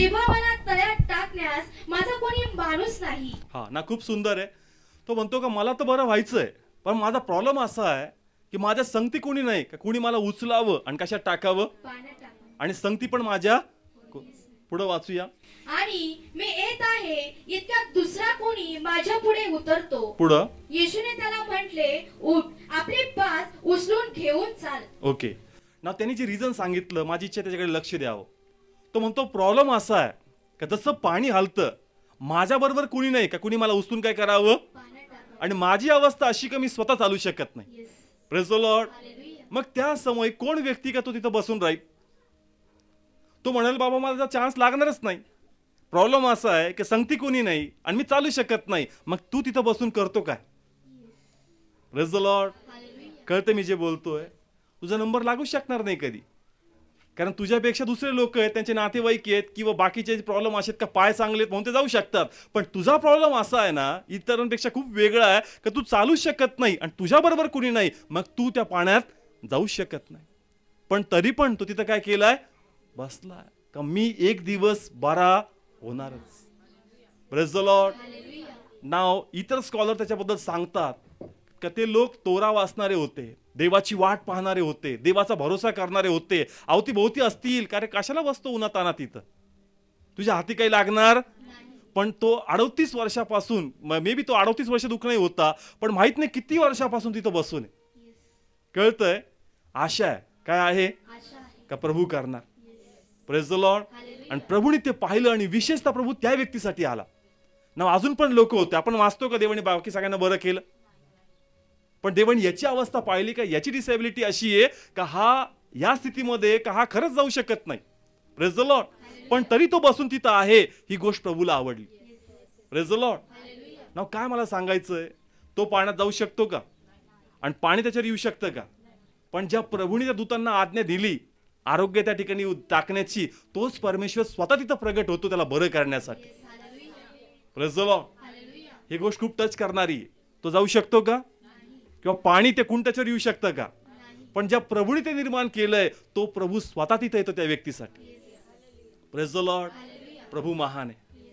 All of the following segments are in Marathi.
तेव्हा मला तळ्यात टाकण्यास माझा कोणी माणूस नाही. हा ना खूप सुंदर आहे. तो म्हणतो का मला तर बरं व्हायचंय पण माझा प्रॉब्लेम असा आहे की माझ्या संगती कोणी नाही का कोणी मला उचलावं आणि कशात टाकावं? पाण्यात टाका आणि संगती पण माझ्या पुढं वाचूया. आणि मी येत आहे इतक्यात दुसरा कोणी माझ्या पुढे उतरतो. पुढं? येशूने त्याला म्हटले उठ आपले पास उचलून घेऊन चाल. ओके. ना त्यांनी जे रिझन सांगितलं माझी इच्छा त्याच्याकडे लक्ष द्यावं. तो म्हणतो प्रॉब्लेम असा आहे का जसं पाणी हलतं माझ्याबरोबर कुणी नाही का? कुणी मला उचलून काय करावं? आणि माझी अवस्था अशी का मी स्वतः चालू शकत नाही. Praise Lord. मग त्या समय कोण व्यक्ती का तो तिथं बसून राहील? तो म्हणाल बाबा मला चान्स लागणारच नाही. प्रॉब्लेम असा आहे की संगती कोणी नाही आणि मी चालू शकत नाही. मग तू तिथं बसून करतो काय? Praise Lord. कळतं मी जे बोलतोय. तुझा नंबर लागू शकणार नाही कधी. कारण तुझ्यापेक्षा दुसरे लोक आहेत त्यांचे नातेवाईक आहेत किंवा बाकीचे प्रॉब्लेम असे आहेत का पाय चांगले आहेत म्हणून ते जाऊ शकतात. पण तुझा प्रॉब्लेम असा आहे ना इतरांपेक्षा खूप वेगळा आहे का तू चालू शकत नाही आणि तुझ्याबरोबर कुणी नाही मग तू त्या पाण्यात जाऊ शकत नाही. पण तरी पण तू तिथं काय केलंय? बसलाय. का मी एक दिवस बरा होणारच. Praise Lord Hallelujah. नाव इतर स्कॉलर त्याच्याबद्दल सांगतात का ते लोक तोरा वाचणारे होते. देवाची वाट पाहणारे होते देवाचा भरोसा करणारे होते. अवतीभोवती असतील कारण कशाला बसतो उन्हाताना तिथं? तुझ्या हाती काही लागणार? पण तो अडतीस वर्षापासून मे बी तो अडतीस वर्ष दुखणं होता पण माहीत नाही किती वर्षापासून तिथं बसून आहे. Yes. कळतंय? आशा आहे. काय आहे? का प्रभू करणार? प्रेज द लॉर्ड आणि प्रभूने ते पाहिलं आणि विशेषतः प्रभू त्या व्यक्तीसाठी आला. ना अजून पण लोक होते. आपण वाचतो का देवाने बाकी सगळ्यांना बरं केलं? पण देवण याची अवस्था पाहिली का याची डिसेबिलिटी अशी आहे का हा या स्थितीमध्ये का हा खरंच जाऊ शकत नाही. प्रेझ द लॉर्ड पण तरी तो बसून तिथं आहे ही गोष्ट प्रभूला आवडली. प्रेझ द लॉर्ड नाव काय मला सांगायचंय? तो पाण्यात जाऊ शकतो का? आणि पाणी त्याच्यावर येऊ शकतं का? पण ज्या प्रभूने त्या दूतांना आज्ञा दिली आरोग्य त्या ठिकाणी टाकण्याची तोच परमेश्वर स्वतः तिथं प्रगट होतो त्याला बरं करण्यासाठी. Hallelujah. Praise ही गोष्ट खूप टच करणारी तो जाऊ शकतो का? किंवा पाणी ते कुंटाच्यावर येऊ शकतं का? पण ज्या प्रभूने ते निर्माण केलंय तो प्रभू स्वतः तिथे येतो त्या व्यक्तीसाठी. प्रेज द लॉर्ड प्रभू महान आहे.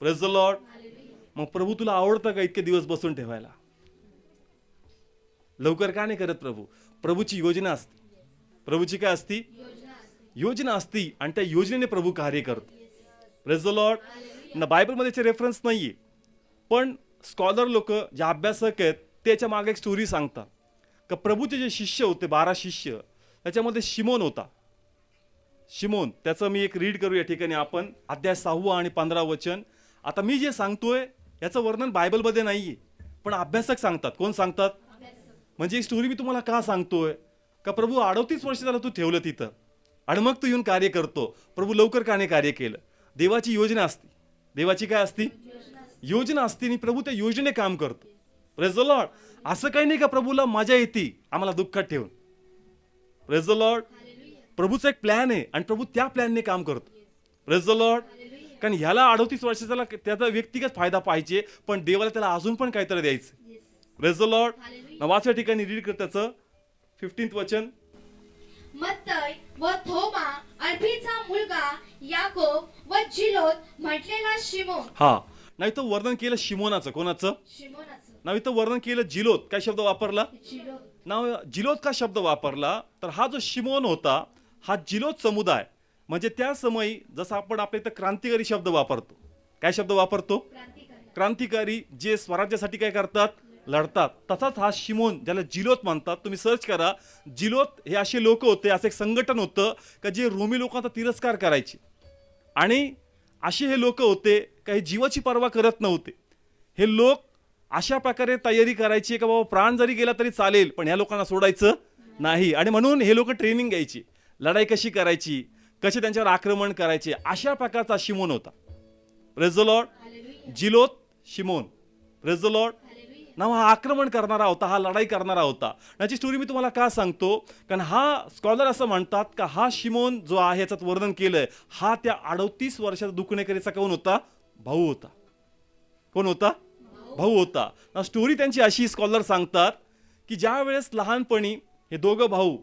प्रेज द लॉर्ड मग प्रभू तुला आवडतं का इतके दिवस बसून ठेवायला? लवकर का नाही करत प्रभू? प्रभूची योजना असते. प्रभूची काय असती? योजना असती आणि त्या योजनेने प्रभू कार्य करतो. प्रेज द लॉर्ड ना बायबलमध्ये रेफरन्स नाहीये. पण स्कॉलर लोक जे अभ्यासक आहेत त्याच्यामागे एक स्टोरी सांगता का प्रभूचे जे शिष्य होते बारा शिष्य त्याच्यामध्ये शिमोन होता. शिमोन त्याचं मी एक रीड करू या ठिकाणी आपण. अध्याय सहावं आणि पंधरा वचन. आता मी जे सांगतोय याचं वर्णन बायबलमध्ये नाही आहे पण अभ्यासक सांगतात. कोण सांगतात? म्हणजे ही स्टोरी मी तुम्हाला का सांगतोय? का प्रभू अडतीस वर्ष झालं तू ठेवलं तिथं. आणि मग तू येऊन कार्य करतो. प्रभू लवकर का नाही कार्य केलं? देवाची योजना असती. देवाची काय असती? योजना असते. आणि प्रभू त्या योजने काम करतो. प्रेझ लॉर्ड असं काही नाही का प्रभूला मजा येते? आम्हाला दुःखात ठेवून. प्रेझ लॉर्ड प्रभूचा एक प्लॅन आहे आणि प्रभू त्या प्लॅनने काम करतो. प्रेझ लॉर्ड कारण ह्याला अडतीस वर्षाचा त्याचा व्यक्तिगत फायदा पाहिजे पण देवाला त्याला अजून पण काहीतरी द्यायचं. प्रेझ लॉर्ड वाचल्या ठिकाणी रीड कर त्याचं. फिफ्टीन्थ वचन. मत्तय व थोमा अल्फीचा मुलगा याकोब व जिलोत म्हटलेला शिमोन. हा. नाही तर वर्णन केलं शिमोनाचं. कोणाचं? नाव इथं वर्णन केलं जिलोत. काय शब्द वापरला? नाव जिलोत का शब्द वापरला? तर हा जो शिमोन होता हा जिलोत समुदाय. म्हणजे त्या समयी जसं आपण आपल्या इथं क्रांतिकारी शब्द वापरतो. काय शब्द वापरतो? क्रांतिकारी. जे स्वराज्यासाठी काय करतात? लढतात. तसाच हा शिमोन ज्याला जिलोत म्हणतात तुम्ही सर्च करा. जिलोत हे असे लोक होते असं एक संघटन होतं का जे रोमी लोकांचा तिरस्कार करायचे. आणि असे हे लोक होते काही जीवाची पर्वा करत नव्हते. हे लोक अशा प्रकारे तयारी करायची का बाबा प्राण जरी गेला तरी चालेल पण ह्या लोकांना सोडायचं नाही. आणि म्हणून हे लोक ट्रेनिंग घ्यायची लढाई कशी करायची कसे त्यांच्यावर आक्रमण करायचे अशा प्रकारचा शिमोन होता. Praise Lord Zealot Simon. Praise Lord नाव हा आक्रमण करणारा होता हा लढाई करणारा होता. याची स्टोरी मी तुम्हाला का सांगतो? कारण हा स्कॉलर असं म्हणतात का हा शिमोन जो आहे याच्यात वर्णन केलंय हा त्या अडतीस वर्षाचा दुखणेकरीचा कोण होता? भाऊ होता. कोण होता? भाऊ होता. स्टोरी त्यांची अशी स्कॉलर सांगतात की ज्या वेळेस लहानपणी हे दोघं भाऊ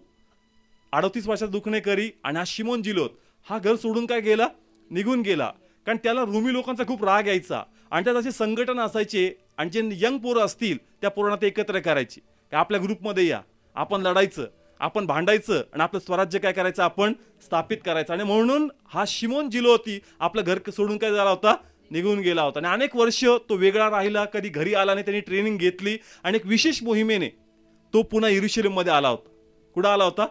अडतीस वर्षात दुखणे करी आणि हा शिमोन जिलोत हा घर सोडून काय गेला? निघून गेला. कारण त्याला रुमी लोकांचा खूप राग यायचा. आणि त्यात असे संघटन असायचे आणि जे यंग पोरं असतील त्या पोरांना ते एकत्र करायची. की आपल्या ग्रुपमध्ये या. आपण लढायचं आपण भांडायचं आणि आपलं स्वराज्य काय करायचं? आपण स्थापित करायचं. आणि म्हणून हा शिमोन जिलो होती आपलं घर सोडून काय झाला होता? निघून गेला होता. आणि अनेक वर्ष तो वेगळा राहिला कधी घरी आला नाही त्यांनी ट्रेनिंग घेतली. आणि एक विशेष मोहिमेने तो पुन्हा इरुशलेममध्ये आला होता. कुठं आला होता?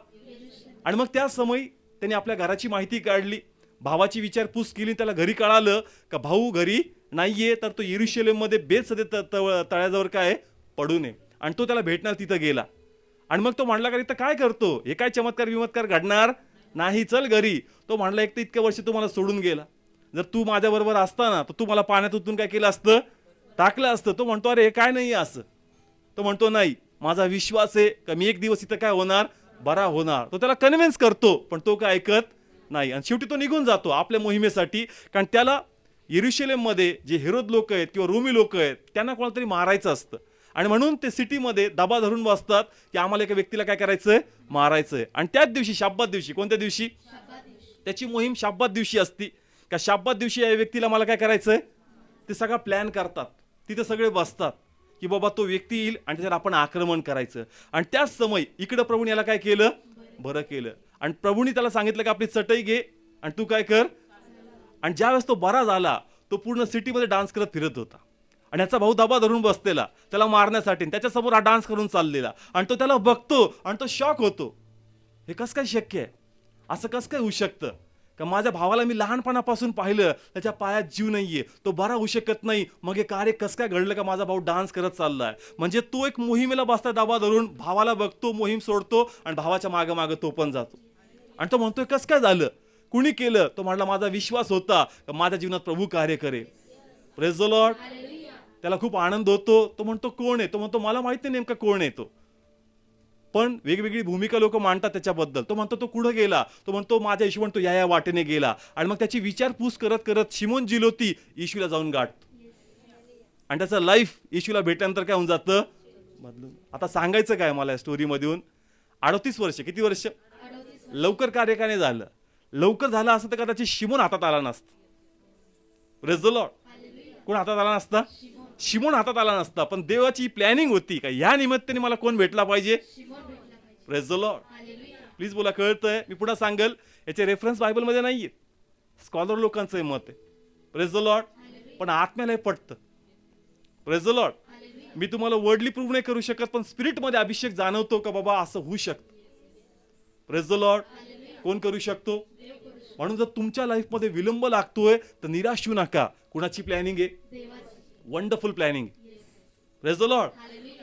आणि मग त्या समयी त्यांनी आपल्या घराची माहिती काढली. भावाची विचारपूस केली त्याला घरी कळालं का भाऊ घरी नाहीये तर तो इरुशलेममध्ये बेत सध्या त- तळ- तळ्याजवळ काय पडू नये. आणि तो त्याला भेटणार तिथं गेला. आणि मग तो म्हणला का इथं काय करतो? हे काय चमत्कार विमत्कार घडणार? नाही चल घरी. तो म्हणला एक तर इतक्या वर्ष तुम्हाला सोडून गेला. जर तू माझ्याबरोबर असता ना तर तू मला पाण्यात उतरून काय केलं असतं? टाकलं असतं. तो म्हणतो अरे हे काय नाही असं? तो म्हणतो नाही माझा विश्वास आहे का मी एक दिवस इथं काय होणार? बरा होणार. तो त्याला कन्व्हिन्स करतो पण तो काय ऐकत नाही. आणि शेवटी तो निघून जातो आपल्या मोहिमेसाठी. कारण त्याला मध्ये जे हेरोद लोक आहेत किंवा रोमी लोक आहेत त्यांना कोणाला तरी मारायचं असतं. आणि म्हणून ते सिटीमध्ये दबा धरून बसतात की आम्हाला एका व्यक्तीला काय करायचंय? मारायचंय. आणि त्याच दिवशी शाब्बात दिवशी कोणत्या दिवशी. त्याची मोहीम शाब्बात दिवशी असती. का शाब्बात दिवशी या व्यक्तीला मला काय करायचंय? ते सगळा प्लॅन करतात. तिथे सगळे बसतात की बाबा तो व्यक्ती येईल आणि त्याच्यावर आपण आक्रमण करायचं. आणि त्याच समय इकडं प्रभूने याला काय केलं? बरं केलं. आणि प्रभूने त्याला सांगितलं की आपली चटई घे आणि तू काय कर? आणि ज्यावेळेस तो बरा झाला तो पूर्ण सिटीमध्ये डान्स करत फिरत होता. आणि याचा भाऊ दबा धरून बसलेला त्याला मारण्यासाठी. आणि त्याच्यासमोर हा डान्स करून चाललेला. आणि तो त्याला बघतो आणि तो शॉक होतो. हे कसं काय शक्य आहे? असं कसं काय होऊ शकतं? का माझ्या भावाला मी लहानपणापासून पाहिलं त्याच्या पायात जीव नाहीये तो बरा होऊ शकत नाही. मग हे कार्य कसं काय घडलं का माझा भाऊ डान्स करत चाललाय? म्हणजे तो एक मोहिमेला बसता दाबा धरून भावाला बघतो मोहीम सोडतो आणि भावाच्या मागं मागं तो पण जातो. आणि तो म्हणतोय कसं काय झालं? कुणी केलं? तो म्हणला माझा विश्वास होता का माझ्या जीवनात प्रभू कार्य करेल. प्रेज द लॉर्ड त्याला खूप आनंद होतो. तो म्हणतो कोण आहे? तो म्हणतो मला माहिती नाही नेमका कोण आहे तो. पण वेगवेगळी भूमिका लोक मांडतात त्याच्याबद्दल. तो म्हणतो तो कुठं गेला? तो म्हणतो माझ्या हिशोबाने तो या या वाटेने गेला. आणि मग त्याची विचारपूस करत करत शिमोन जिलोती येशूला जाऊन गाठतो. आणि त्याचं लाईफ येशूला भेटल्यानंतर काय होऊन जातं? बदलून. आता सांगायचं काय मला या स्टोरीमधून अडतीस वर्ष. किती वर्ष? लवकर कार्य झालं. लवकर झालं असं तर कदाचित शिमोन हातात आला नसतं. Praise द लॉट कोण हातात आला नसता? शिमोन हातात आला नसता पण देवाची प्लॅनिंग होती का? या निमित्ताने मला कोण भेटला पाहिजे? प्रेज द लॉर्ड प्लीज बोला कळतंय? मी पुन्हा सांगेल याचे रेफरन्स बायबलमध्ये नाही आहेत स्कॉलर लोकांचं हे मत आहे. प्रेज द लॉर्ड पण आत्म्याला हे पटतं. प्रेज द लॉर्ड मी तुम्हाला वर्डली प्रूव्ह नाही करू शकत पण स्पिरिटमध्ये अभिषेक जाणवतो का बाबा असं होऊ शकतं. प्रेज द लॉर्ड कोण करू शकतो? म्हणून जर तुमच्या लाईफमध्ये विलंब लागतोय तर निराश होऊ नका. कुणाची प्लॅनिंग आहे? वंडरफुल प्लॅनिंग द लॉर्ड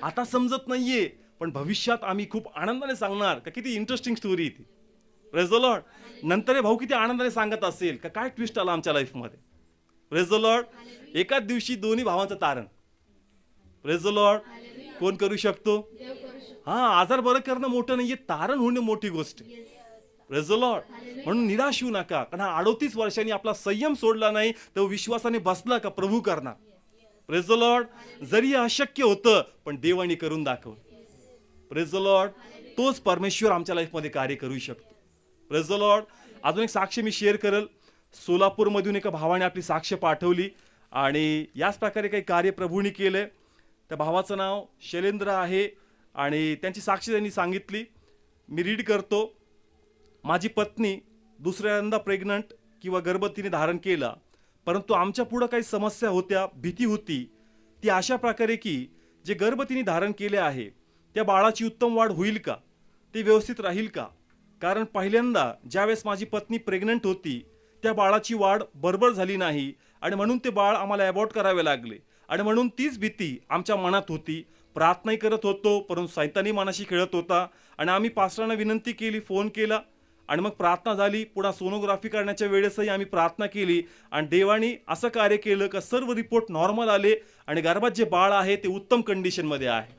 आता समजत नाहीये पण भविष्यात आम्ही खूप आनंदाने सांगणार का किती इंटरेस्टिंग स्टोरी ती. प्रेज द लॉर्ड नंतर हे भाऊ किती आनंदाने सांगत असेल का काय ट्विस्ट आला आमच्या लाईफमध्ये प्रेज द लॉर्ड एकाच दिवशी दोन्ही भावांचं तारण. प्रेज द लॉर्ड कोण करू शकतो? हा आजार बरं करणं मोठं नाहीये तारण होणं मोठी गोष्ट. प्रेज द लॉर्ड म्हणून निराश होऊ नका कारण हा अडोतीस वर्षांनी आपला संयम सोडला नाही तो विश्वासाने बसला का प्रभू करणार? प्रेज द लॉर्ड जरी हे अशक्य होतं पण देवाने करून दाखवलं. प्रेज द लॉर्ड तोच परमेश्वर आमच्या लाईफमध्ये कार्य करू शकतो. प्रेज द लॉर्ड अजून एक साक्ष मी शेअर करेल. सोलापूरमधून एका भावाने आपली साक्ष पाठवली आणि याच प्रकारे काही कार्य प्रभूंनी केलं त्या भावाचं नाव शैलेंद्र आहे आणि त्यांची साक्षी त्यांनी सांगितली. मी रीड करतो. माझी पत्नी दुसऱ्यांदा प्रेग्नंट किंवा गर्भवतीने धारण केला परंतु आमच्या पुढं काही समस्या होत्या भीती होती. ती अशा प्रकारे की जे गर्भवतीने धारण केले आहे त्या बाळाची उत्तम वाढ होईल का? ते व्यवस्थित राहील का? कारण पहिल्यांदा ज्यावेळेस माझी पत्नी प्रेग्नंट होती त्या बाळाची वाढ बरोबर झाली नाही आणि म्हणून ते बाळ आम्हाला अबॉर्ट करावे लागले. आणि म्हणून तीच भीती आमच्या मनात होती. प्रार्थनाही करत होतो परंतु सैतानी मनाशी खेळत होता. आणि आम्ही पास्टरांना विनंती केली फोन केला. आणि मग प्रार्थना झाली पुन्हा सोनोग्राफी करण्याच्या वेळेसही आम्ही प्रार्थना केली. आणि देवानी असं कार्य केलं का सर्व रिपोर्ट नॉर्मल आले आणि गर्भात जे बाळ आहे ते उत्तम कंडिशनमध्ये आहे.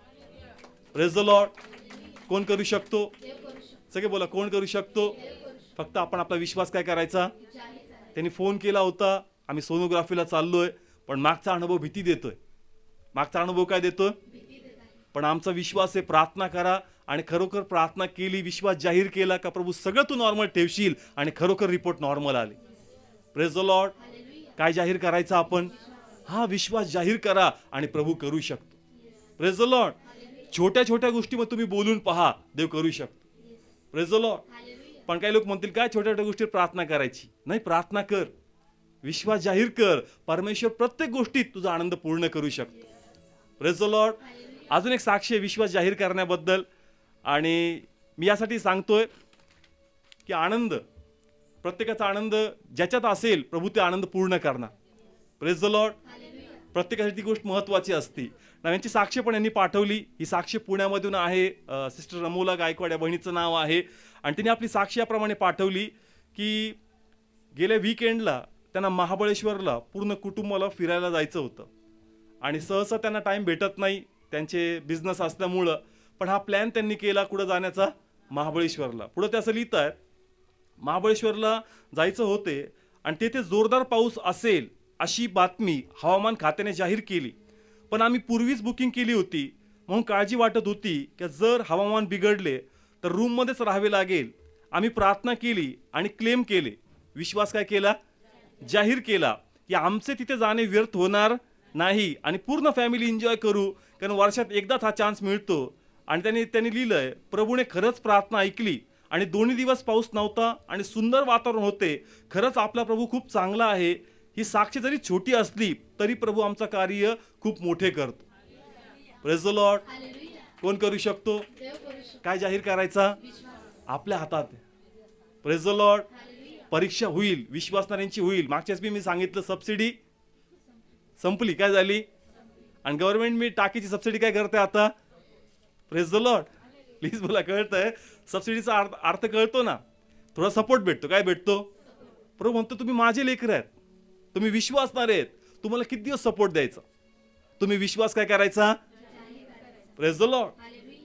रेज द लॉर्ड कोण करू शकतो? सगळे बोला कोण करू शकतो? फक्त आपण आपला विश्वास काय करायचा? त्यांनी फोन केला होता. आम्ही सोनोग्राफीला चाललोय पण मागचा अनुभव भीती देतोय. मागचा अनुभव काय देतोय? पण आमचा विश्वास आहे प्रार्थना करा. आणि खरोखर प्रार्थना केली विश्वास जाहीर केला का प्रभू सगळं तू नॉर्मल ठेवशील आणि खरोखर रिपोर्ट नॉर्मल आले. प्रेज द लॉर्ड काय जाहीर करायचं आपण? हा विश्वास जाहीर करा आणि प्रभू करू शकतो. प्रेज द लॉर्ड छोट्या छोट्या गोष्टीमध्ये तुम्ही बोलून पहा देव करू शकतो. प्रेज द लॉर्ड पण काही लोक म्हणतील काय छोट्या छोट्या गोष्टीवर प्रार्थना करायची? नाही प्रार्थना कर. विश्वास जाहीर कर. परमेश्वर प्रत्येक गोष्टीत तुझा आनंद पूर्ण करू शकतो. प्रेज द लॉर्ड अजून एक साक्षी आहे विश्वास जाहीर करण्याबद्दल. आणि मी यासाठी सांगतोय की आनंद प्रत्येकाचा आनंद ज्याच्यात असेल प्रभू ते आनंद पूर्ण करणार. प्रेज द लॉर्ड प्रत्येकासाठी ती गोष्ट महत्वाची असती. ना यांची साक्ष पण यांनी पाठवली. ही साक्ष पुण्यामधून आहे सिस्टर रमोला गायकवाड या बहिणीचं नाव आहे. आणि तिने आपली साक्ष याप्रमाणे पाठवली की गेल्या वीकेंडला त्यांना महाबळेश्वरला पूर्ण कुटुंबाला फिरायला जायचं होतं. आणि सहसा त्यांना टाइम भेटत नाही. त्यांचे बिझनेस असल्यामुळं पण हा प्लॅन त्यांनी केला कुठं जाण्याचा? महाबळेश्वरला. पुढं ते असं लिहित आहेत महाबळेश्वरला जायचं होते आणि तेथे जोरदार पाऊस असेल अशी बातमी हवामान खात्याने जाहीर केली. पण आम्ही पूर्वीच बुकिंग केली होती. म्हणून काळजी वाटत होती की जर हवामान बिघडले तर रूममध्येच राहावे लागेल. आम्ही प्रार्थना केली आणि क्लेम केले. विश्वास काय केला? जाहीर केला की आमचे तिथे जाणे व्यर्थ होणार नाही आणि पूर्ण फॅमिली एन्जॉय करू कारण वर्षात एकदाच हा चान्स मिळतो. आणि त्यांनी त्यांनी लिहिलंय प्रभूने खरंच प्रार्थना ऐकली आणि दोन्ही दिवस पाऊस नव्हता आणि सुंदर वातावरण होते. खरंच आपला प्रभू खूप चांगला आहे. ही साक्ष जरी छोटी असली तरी प्रभू आमचं कार्य खूप मोठे करतो. प्रेज द लॉर्ड कोण करू शकतो? काय जाहीर करायचा? आपल्या हातात प्रेज द लॉर्ड परीक्षा होईल विश्वासणाऱ्यांची होईल. मागच्याच मी मी सांगितलं सबसिडी संपली. काय झाली? आणि गव्हर्नमेंट मी टाकीची सबसिडी काय करते आता? प्रेस द लॉर्ड प्लीज मला आहे सबसिडीचा अर्थ अर्थ कळतो ना. थोडा सपोर्ट भेटतो. काय भेटतो? प्रभू म्हणतो तुम्ही माझे लेकर आहेत. तुम्ही विश्वासणार आहेत. तुम्हाला किती दिवस सपोर्ट द्यायचा? तुम्ही विश्वास काय करायचा? प्रेस द लॉर्ड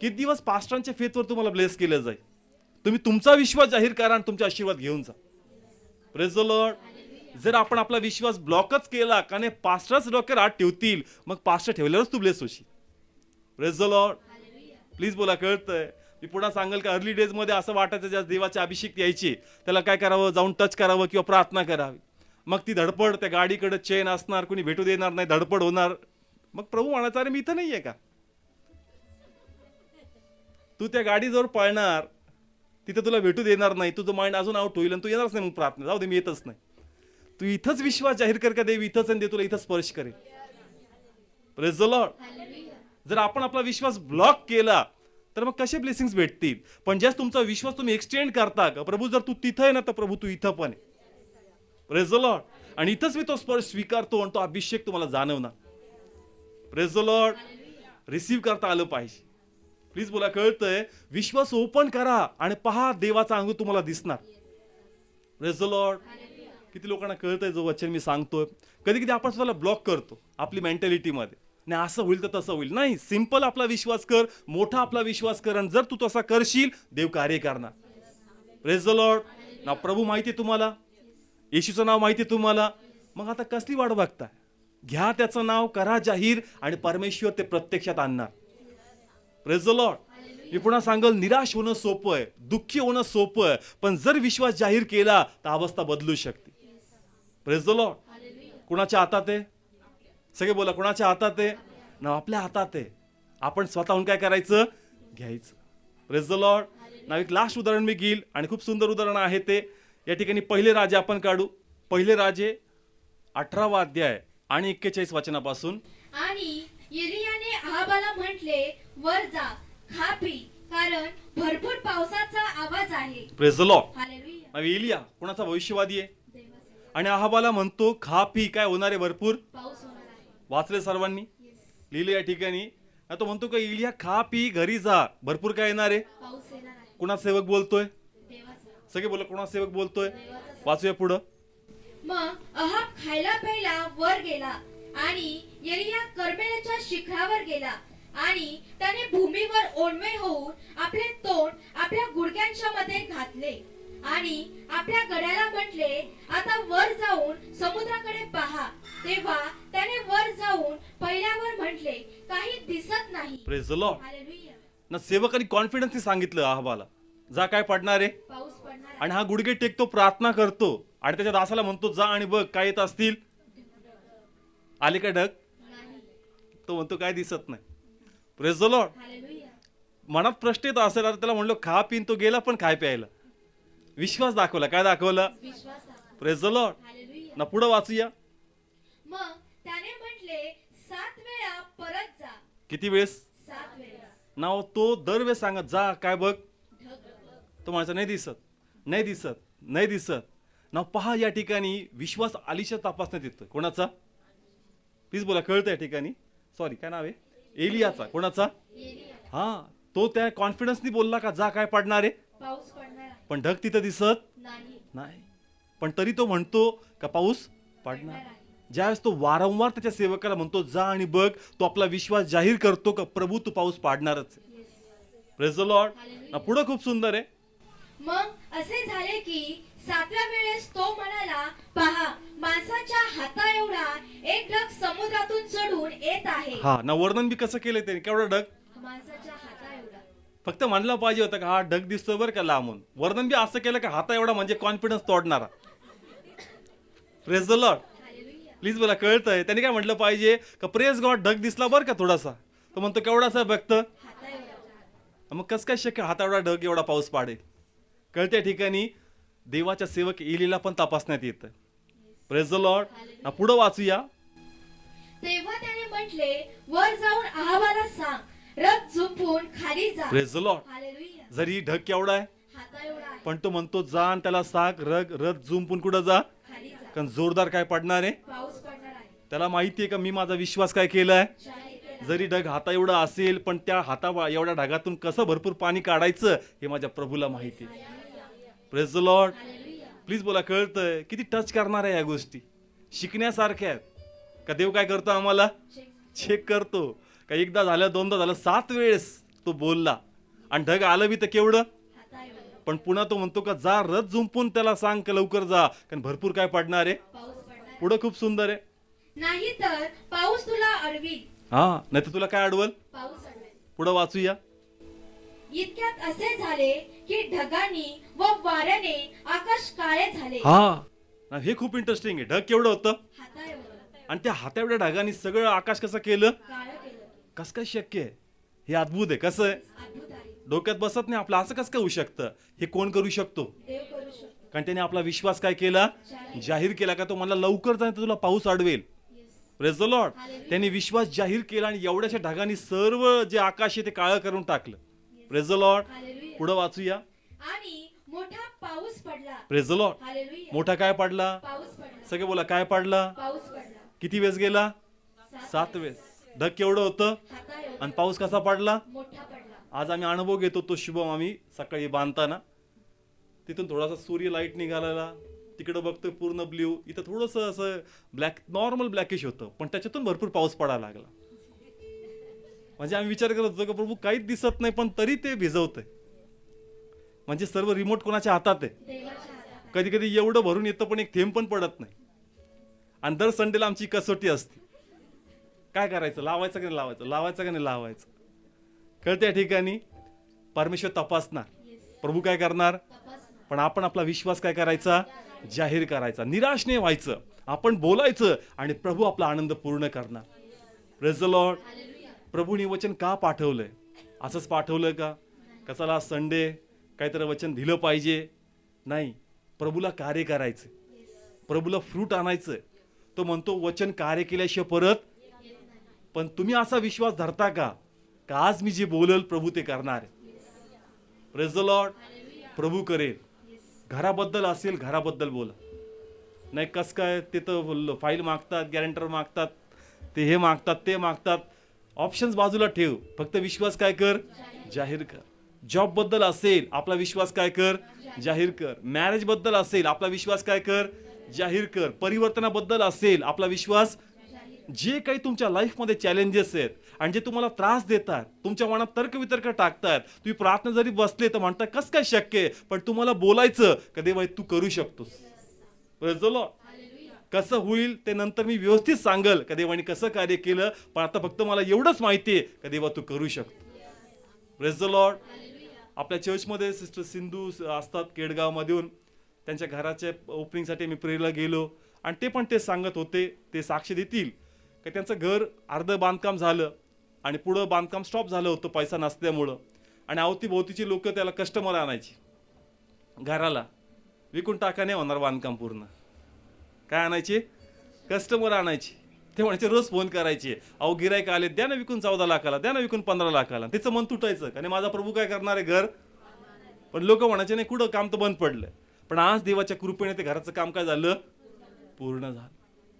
किती दिवस पास्टरांच्या फेथवर तुम्हाला ब्लेस केलं जाईल? तुम्ही तुमचा विश्वास जाहीर करा आणि तुमचे आशीर्वाद घेऊन जा. प्रेस द लॉर्ड जर आपण आपला विश्वास ब्लॉकच केला का नाही पास्टरच डॉक्टर आत ठेवतील मग पास्टर ठेवल्यावरच तू ब्लेस होशील. प्रेस द लॉर्ड प्लीज बोला कळतंय. मी पुन्हा सांगेल का अर्ली डेजमध्ये असं वाटायचं ज्या देवाचे अभिषेक यायचे त्याला काय करावं जाऊन टच करावं किंवा प्रार्थना करावी. मग ती धडपड त्या गाडीकडे चेन असणार कोणी भेटू देणार नाही धडपड होणार. मग प्रभू म्हणायचा अरे मी इथं नाहीये का? तू त्या गाडीजवळ पळणार. तिथे तुला भेटू देणार नाही. तुझं माइंड अजून आउट होईल आणि तू येणारच नाही मग प्रार्थना. जाऊ दे मी येतच नाही. तू इथंच विश्वास जाहीर कर का देव? इथंच आणि दे तुला इथंच स्पर्श करेल. प्रेज द लॉर्ड जर आपण आपला विश्वास ब्लॉक केला तर मग कसे ब्लेसिंग्स भेटतील? पण ज्यास तुमचा विश्वास तुम्ही एक्सटेंड करता का? प्रभू जर तू तिथं आहे ना तर प्रभू तू इथं पण आहे. लॉर्ड आणि इथंच मी तो स्पर्श स्वीकारतो आणि तो अभिषेक तुम्हाला जाणवणार. लॉर्ड रिसीव्ह करता आलं पाहिजे. प्लीज बोला कळतंय? विश्वास ओपन करा आणि पहा देवाचा अंग तुम्हाला दिसणार. लॉर्ड किती लोकांना कळतंय जो वचन मी सांगतोय? कधी कधी आपण स्वतःला ब्लॉक करतो आपली मेंटॅलिटीमध्ये नाही असं होईल तर तसं होईल. नाही सिंपल आपला विश्वास कर मोठा आपला विश्वास कर आणि जर तू तसा करशील देव कार्य करणार. प्रेस द लॉर्ड ना प्रभू माहिती तुम्हाला? येशूचं नाव माहिती तुम्हाला? मग आता कसली वाट बघताय? घ्या त्याचं नाव करा जाहीर आणि परमेश्वर ते प्रत्यक्षात आणणार. प्रेस द लॉर्ड मी पुन्हा सांगल निराश होणं सोपं आहे दुःखी होणं सोपं आहे पण जर विश्वास जाहीर केला तर अवस्था बदलू शकते. प्रेस द लॉर्ड कुणाच्या हातात आहे? सगळे बोला कुणाच्या हातात आहे? ना आपल्या हातात आहे. आपण स्वतःहून काय करायचं? घ्यायचं. प्रेज द लॉर्ड ना एक लास्ट उदाहरण मी घेईल आणि खूप सुंदर उदाहरण आहे ते. या ठिकाणी पहिले राजे आपण काढू. पहिले राजे अठरावा अध्याय आणि एक्केचाळीस वचनापासून. आणि एलियाने आहाबाला म्हटले वर जा खा पी कारण भरपूर पावसाचा आवाज आहे. प्रेज द लॉर्ड इलिया कुणाचा भविष्यवादी आहे? आणि अहाबाला म्हणतो खा पी काय होणार आहे भरपूर? पाऊस वाचले सर्वांनी? लिहिले या ठिकाणी. तो म्हणतो का इलिया खा पी घरी जा. भरपूर काय येणार आहे? कुणा सेवक बोलतोय? सगळे बोला कुणा सेवक बोलतोय? वाचूया पुढं. मग अहाब खायला प्यायला वर गेला आणि एलिया कर्मेलाच्या शिखरावर गेला आणि त्याने भूमीवर ओणवे होऊन आपले तोंड आपल्या गुडघ्यांच्या मध्ये घातले. आणि आपल्या गड्याला म्हटले आता वर जाऊन समुद्राकडे पहा. तेव्हा त्याने वर जाऊन पहिल्यावर म्हटले काही दिसत नाही. ना सेवकांनी कॉन्फिडन्सने सांगितलं अहबाला जा काय पडणार आहे? पाऊस पडणार. आणि हा गुडघे टेकतो प्रार्थना करतो. आणि त्याच्या दासाला म्हणतो जा आणि बघ काय येत असतील? आले का ढग? तो म्हणतो काय दिसत नाही. प्रेस लॉर्ड हालेलुया मनात प्रश्न येत असेल त्याला म्हणलो खा पिन तो गेला पण काय प्यायला. विश्वास दाखवला. काय दाखवला. प्रेस लॉर्ड ना पुढं वाचूया. मग त्याने म्हटले सात वेळा परत जा. किती वेळेस? नाव तो दरवेळेस सांगत जा काय बघ. तो म्हणायचा नाही दिसत नाही दिसत नाही दिसत. नाव पहा या ठिकाणी विश्वास आलिशा तपासण्यात येतं. कोणाचा? प्लीज बोला कळतं या ठिकाणी? सॉरी काय नाव आहे? एलियाचा. कोणाचा? हा तो त्या कॉन्फिडन्सनी बोलला का जा काय पडणार आहे. पण ढग तिथं दिसत नाही. पण तरी तो म्हणतो का पाऊस पडणार. ज्यावेळेस तो वारंवार त्याच्या सेवकाला म्हणतो जा आणि बघ तो आपला विश्वास जाहीर करतो का प्रभू तू पाऊस पाडणारच प्रेज लॉर्ड पुढं खूप सुंदर आहे. मग असे झाले की सातव्या वेळेस तो म्हणाला पहा माणसाच्या हाता एवढा एक ढग समुद्रातून चढून येत आहे. हा ना वर्णन बी कसं केलंय त्याने? केवढा ढग? माणसाच्या फक्त म्हणलं पाहिजे होतं का हा ढग दिसतो बरं का लांबून. वर्णन बी असं केलं का हाता एवढा म्हणजे कॉन्फिडन्स तोडणारा. प्रेस द लॉर्ड प्लीज मला कळतंय. त्यांनी काय म्हटलं पाहिजे का प्रेस गॉड ढग दिसला बरं का थोडासा. तो म्हणतो केवढासा बघत मग कसं काय शक्य? हाता एवढा ढग एवढा पाऊस पाडेल. कळत्या ठिकाणी देवाच्या सेवक इलीला पण तपासण्यात येतं. प्रेस द लॉर्ड पुढं वाचूया. तेव्हा त्याने म्हटले वर जाऊन अहवाला सांग. रथ झुंपून खाली जा. प्रेज द लॉर्ड हालेलुया जरी ढग केवढा आहे? हाता एवढा आहे. पण तो म्हणतो जा आणि त्याला साग रग रथ झुंपून कुठं जा? खाली जा. कारण जोरदार काय पडणार आहे? पाऊस पडणार आहे. त्याला माहिती आहे का मी माझा विश्वास काय केलाय? केला. जरी ढग हाता एवढा असेल पण त्या हाता एवढ्या ढगातून कसं भरपूर पाणी काढायचं हे माझ्या प्रभूला माहिती आहे. Praise the Lord hallelujah please बोला कळतंय. किती टच करणार आहे या गोष्टी. शिकण्यासारख्या आहेत. का देव काय करतो आम्हाला. चेक करतो. का एकदा झालं दोनदा झालं सात वेळेस तो बोलला. आणि ढग आलं बी तर केवढं? पण पुन्हा तो म्हणतो का जा रथ झुंपून त्याला सांग का लवकर जा कारण भरपूर काय पडणार आहे. पुढं खूप सुंदर आहे. नाही तर पाऊस तुला अडवी हा नाही तर तुला काय अडवल? पुढं वाचूया. इतक्यात असे झाले की ढगांनी व वाऱ्याने आकाश काळे झाले. हा. हे खूप इंटरेस्टिंग आहे. ढग केवढं होतं? आणि त्या हाताएवढ्या ढगाने सगळं आकाश कसं केलं? कसं काय शक्य आहे? हे अद्भुत आहे कसं आहे? डोक्यात बसत नाही आपलं असं कसं काय होऊ शकतं? हे कोण करू शकतो? कारण त्याने आपला विश्वास काय केला? जाहीर केला का? तो मला लवकर जाईल तर तुला पाऊस अडवेल. प्रेज द लॉर्ड त्यांनी विश्वास जाहीर केला आणि एवढ्याशा ढगाने सर्व जे आकाश आहे ते काळं करून टाकलं. प्रेज द लॉर्ड पुढं वाचूया. आणि मोठा पाऊस पडला. प्रेज द लॉर्ड मोठा काय पडला? सगळे बोला काय पडला? किती वेळेस गेला? सात वेळेस. ढग केवढं होतं. एवढा आणि पाऊस कसा पडला? आज आम्ही अनुभव घेतो तो शुभम आम्ही सकाळी बांधताना. तिथून थोडासा सूर्य लाइट निघालेला. तिकडं बघतोय पूर्ण ब्ल्यू इथं थोडंसं असं ब्लॅक नॉर्मल ब्लॅकिश होतं. पण त्याच्यातून भरपूर पाऊस पडायला लागला. म्हणजे आम्ही विचार करत होतो का प्रभू काहीच दिसत नाही पण तरी ते भिजवतंय. म्हणजे सर्व रिमोट कोणाच्या हातात आहे? कधी कधी एवढं भरून येतं पण एक थेंब पण पडत नाही. आणि दर संडेला आमची कसोटी असते. काय करायचं? लावायचं का नाही लावायचं? लावायचं का नाही लावायचं? कळते या ठिकाणी? परमेश्वर तपासणार. प्रभू काय करणार? पण आपण आपला विश्वास काय करायचा? जाहीर करायचा. निराश नाही व्हायचं. आपण बोलायचं आणि प्रभू आपला आनंद पूर्ण करणार. प्रेज द लॉर्ड प्रभूने वचन का पाठवलंय? असंच पाठवलं का? कसाला संडे काहीतरी वचन दिलं पाहिजे? नाही. प्रभूला कार्य करायचं प्रभूला फ्रूट आणायचं तो म्हणतो वचन कार्य केल्याशिवाय परत पण तुम्ही असा विश्वास धरता का? का आज मी जे बोलल प्रभू ते करणार? आहे प्रेज द लॉर्ड प्रभू करेल. घराबद्दल असेल घराबद्दल बोला. नाही कस काय ते तर फाईल मागतात गॅरंटर मागतात ते हे मागतात ते मागतात. ऑप्शन्स बाजूला ठेव. फक्त विश्वास काय कर? जाहीर कर. जॉबबद्दल असेल आपला विश्वास काय कर? जाहीर कर. मॅरेजबद्दल असेल आपला विश्वास काय कर? जाहीर कर. परिवर्तनाबद्दल असेल आपला विश्वास जे काही तुमच्या लाईफमध्ये चॅलेंजेस आहेत आणि जे तुम्हाला त्रास देतात तुमच्या मनात तर्कवितर्क टाकतात तुम्ही प्रार्थना जरी बसले तर म्हणता कसं काय शक्य आहे? पण तुम्हाला बोलायचं का देवा तू करू शकतोस. Lord. कसं होईल ते नंतर मी व्यवस्थित सांगल का देवाने कसं कार्य केलं पण आता फक्त मला एवढंच माहिती आहे का देवा तू करू शकतो प्रेस द लॉर्ड आपल्या चर्चमध्ये सिस्टर सिंधू असतात केडगाव मधून त्यांच्या घराच्या ओपनिंगसाठी मी प्रेरला गेलो. आणि ते पण ते सांगत होते ते साक्ष देतील. की त्यांचं घर अर्धं बांधकाम झालं आणि पुढं बांधकाम स्टॉप झालं होतं पैसा नसल्यामुळं. आणि अवतीभोवतीची लोक त्याला कस्टमर आणायची. घराला विकून टाका नाही होणार बांधकाम पूर्ण. काय आणायचे? कस्टमर आणायचे. ते म्हणायचे रोज फोन करायचे. अहो गिरायक आले द्या ना विकून चौदा लाखाला द्या ना विकून पंधरा लाखाला. त्याचं मन तुटायचं. कारण माझा प्रभू काय करणार आहे घर? पण लोक म्हणायचे नाही कुठं काम तर बंद पडलं पण आज देवाच्या कृपेने ते घराचं काम काय झालं पूर्ण झालं.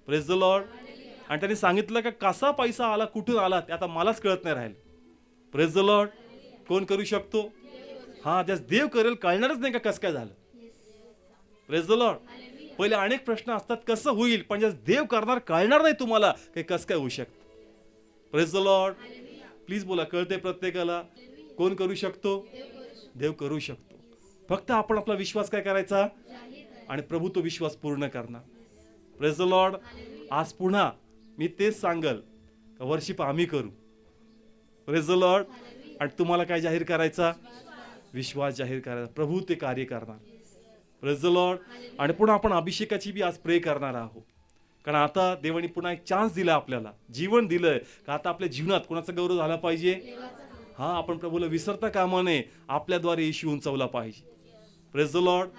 प्रेस द लॉर्ड आणि त्यांनी सांगितलं का कसा पैसा आला कुठून आला ते आता मलाच कळत नाही राहील. प्रेस द लॉर्ड कोण करू शकतो? हा त्यास देव करेल कळणारच नाही का कसं काय झालं. प्रेस द लॉर्ड पहिले अनेक प्रश्न असतात कसं होईल पण ज्यास देव करणार कळणार नाही तुम्हाला की कसं काय होऊ शकतं. प्रेस द लॉर्ड प्लीज बोला कळते प्रत्येकाला? कोण करू शकतो? देव करू शकतो. फक्त आपण आपला विश्वास काय करायचा? आणि प्रभू तो विश्वास पूर्ण करणार. प्रेस द लॉर्ड आज पुन्हा मी तेच सांगल का वर्षिप आम्ही करू. प्रेस द लॉर्ड आणि तुम्हाला काय जाहीर करायचा? विश्वास जाहीर करायचा. प्रभू ते कार्य करणार. प्रेस द लॉर्ड आणि पुन्हा आपण अभिषेकाची बी आज प्रे करणार आहोत. कारण आता देवाने पुन्हा एक चान्स दिला आपल्याला. जीवन दिलंय. का आता आपल्या जीवनात कोणाचा गौरव झाला पाहिजे? हा आपण प्रभूला विसरता कामा नये. आपल्याद्वारे येशू उंचवला पाहिजे. प्रेस द लॉर्ड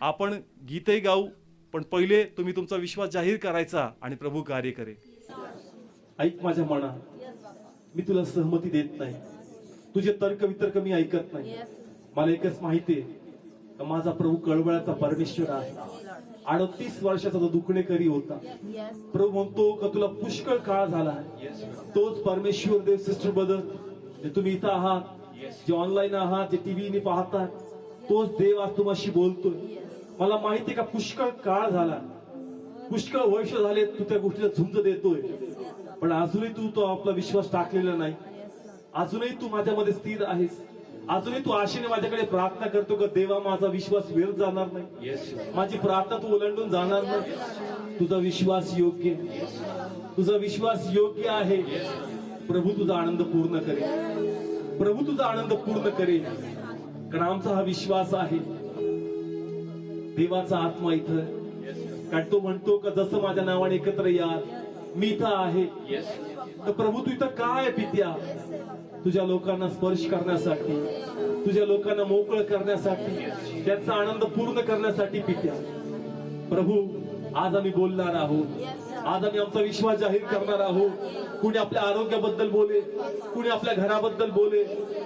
आपण गीतही गाऊ पण पहिले तुम्ही तुमचा विश्वास जाहीर करायचा आणि प्रभू कार्य करेल. ऐक माझ्या मना. मी तुला सहमती देत नाही. तुझे तर्क वितर्क मी ऐकत नाही. मला एकच माहितीये का माझा प्रभू कळवळाचा परमेश्वर आहे. अडतीस वर्षाचा तो दुखणेकरी होता. प्रभू म्हणतो का तुला पुष्कळ काळ झाला आहे. तोच परमेश्वर देव सिस्टर बदल जे तुम्ही इथं आहात जे ऑनलाईन आहात जे टीव्हीने पाहतात तोच देव आज तुम्हाशी बोलतोय. मला माहितीये का पुष्कळ काळ झाला पुष्कळ वर्ष झाले तू त्या गोष्टीला झुंज देतोय. पण अजूनही तू तो आपला विश्वास टाकलेला नाही. अजूनही तू माझ्यामध्ये स्थिर आहेस. अजूनही तू आशेने माझ्याकडे प्रार्थना करतो का देवा माझा विश्वास व्यर्थ जाणार नाही. माझी प्रार्थना तू ओलांडून जाणार नाही. तुझा विश्वास योग्य आहे. तुझा विश्वास योग्य आहे. प्रभू तुझा आनंद पूर्ण करेल. प्रभू तुझा आनंद पूर्ण करेल. कारण आमचा हा विश्वास आहे. देवाचा आत्मा इथं कारण तो म्हणतो का जसं माझ्या नावाने एकत्र या मी इथं आहे तर प्रभू तू इथं काय आहे पित्या? तुझ्या लोकांना स्पर्श करण्यासाठी तुझ्या लोकांना मोकळं करण्यासाठी त्यांचा आनंद पूर्ण करण्यासाठी पित्या. प्रभू आज आम्ही बोलणार आहोत. आज आम्ही आमचा विश्वास जाहीर करणार आहोत. कुणी आपल्या आरोग्याबद्दल बोले कुणी आपल्या घराबद्दल बोले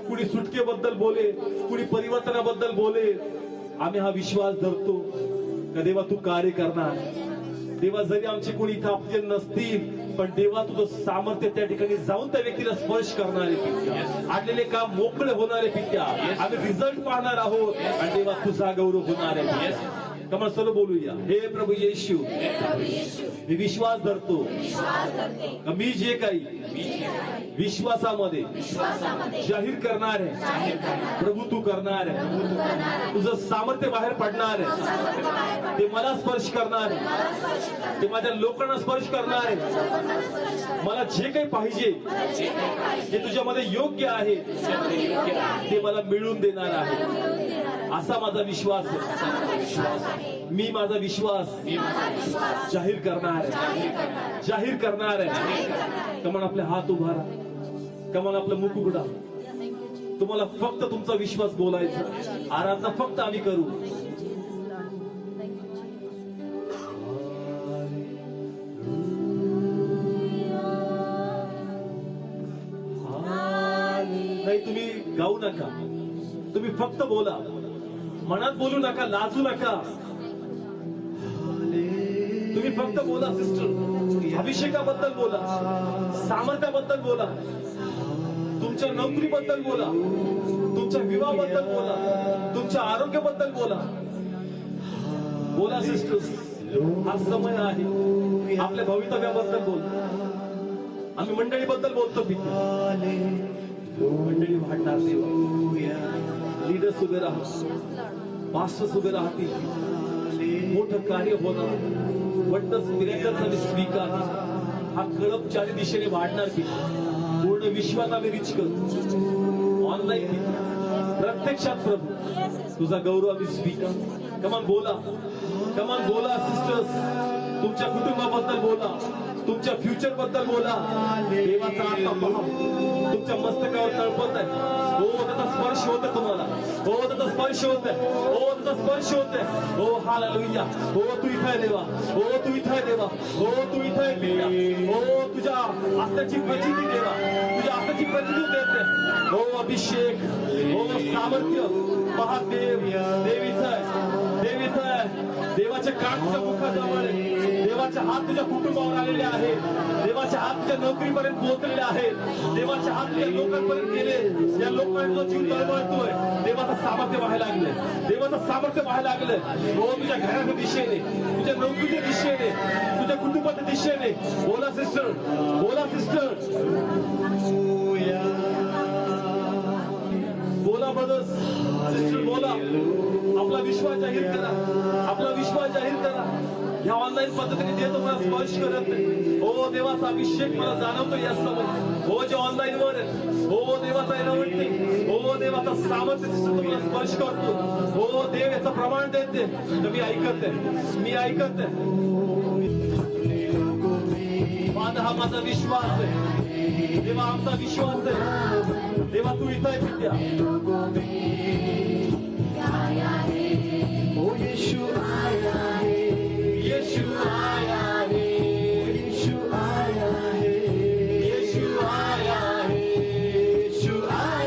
कुणी सुटकेबद्दल बोले कुणी परिवर्तनाबद्दल बोले आम्ही हा विश्वास धरतो. का देवा तू कार्य करणार. देवा जरी आमचे कोणी इथं आपले नसतील पण देवा तुझं सामर्थ्य त्या ठिकाणी जाऊन त्या व्यक्तीला स्पर्श करणारे पित्या. आणलेले काम मोकळे होणारे पित्या. आम्ही रिझल्ट पाहणार आहोत. आणि देवा तुझा गौरव होणार आहे. कमल सर्व बोलूया. हे प्रभू येशू. मी विश्वास धरतो. मी जे काही विश्वासामध्ये जाहीर करणार आहे. प्रभू तू करणार आहे. तुझं सामर्थ्य बाहेर पडणार आहे. ते मला स्पर्श करणार आहे. ते माझ्या लोकांना स्पर्श करणार आहे. मला जे काही पाहिजे जे तुझ्यामध्ये योग्य आहे. ते मला मिळून देणार आहे. असा माझा विश्वास मी माझा विश्वास जाहीर करणार जाहीर करणार आहे. कमान आपले हात उभारा कमान आपलं मुख उघडा. तुम्हाला फक्त तुमचा विश्वास बोलायचा आराधना फक्त आम्ही करू. नाही तुम्ही गाऊ नका. तुम्ही फक्त बोला. मनात बोलू नका लाजू नका. तुम्ही फक्त बोला सिस्टर. अभिषेकाबद्दल बोला सामर्थ्याबद्दल बोला तुमच्या नोकरीबद्दल बोला तुमच्या विवाहाबद्दल बोला तुमच्या आरोग्याबद्दल बोला. बोला सिस्टर्स हा समय आहे. आपल्या भवितव्याबद्दल बोला. आम्ही मंडळीबद्दल बोलतो पिता. मंडळी वाढणार देवा लीडर्स उभे राहतील मास्टर्स उभे राहतील मोठं कार्य होणार. मिरेकलचा मी स्वीकार हा कळप चारी दिशेने वाढणार की पूर्ण विश्वात आम्ही रिच करू. ऑनलाईन प्रत्यक्षात प्रभू. तुझा गौरव आम्ही स्वीकार. कमान बोला. कमान बोला सिस्टर्स तुमच्या कुटुंबाबद्दल बोला. तुमच्या फ्युचरबद्दल बोला. देवाचा आत्मा पहा. तुमच्या मस्तकावर तळपत आहे. हो त्याचा स्पर्श होत तुम्हाला. हो त्याचा स्पर्श होत हो त्याचा स्पर्श होत हो हालेलुया हो तू इथं आहे देवा. हो तू इथं आहे देवा. हो तू इथं आहे हो तुझ्या आत्ताची प्रचिती देवा. तुझ्या आत्ताची प्रचिती देते. हो अभिषेक. हो सामर्थ्य. महादेव. देव देवीचा आहे. देवाचे कान तुझ्या मुखाजवळ आहे. देवाचे हात तुझ्या कुटुंबावर आलेले आहेत देवाचे हात तुझ्या नोकरीपर्यंत पोहोचलेले आहेत देवाचे हात तुझ्या लोकांपर्यंत गेले. या लोकांचा जीव तळमळतोय देवाचं सामर्थ्य व्हायला लागले देवाचं सामर्थ्य व्हायला लागलं हो तुझ्या घराच्या दिशेने तुझ्या नोकरीच्या दिशेने तुझ्या कुटुंबाच्या दिशेने. बोला सिस्टर. बोला सिस्टर. बोला बदस सिस्टर बोला. आपला विश्वास जाहीर करा. आपला विश्वास जाहीर करा. ह्या ऑनलाईन पद्धतीने देतो तुम्हाला स्पर्श करत नाही. हो देवाचा अभिषेक मला जाणवतो या समोर हो जे ऑनलाईन वर हो देवाचा एनवटी हो देवाचा सामर्थ्य तुम्हाला स्पर्श करतो. हो देव याचं प्रमाण देते. तर मी ऐकत आहे. मी ऐकत आहे. माझा हा माझा विश्वास आहे. देवा आमचा विश्वास आहे. देवा तू इथं आहे you.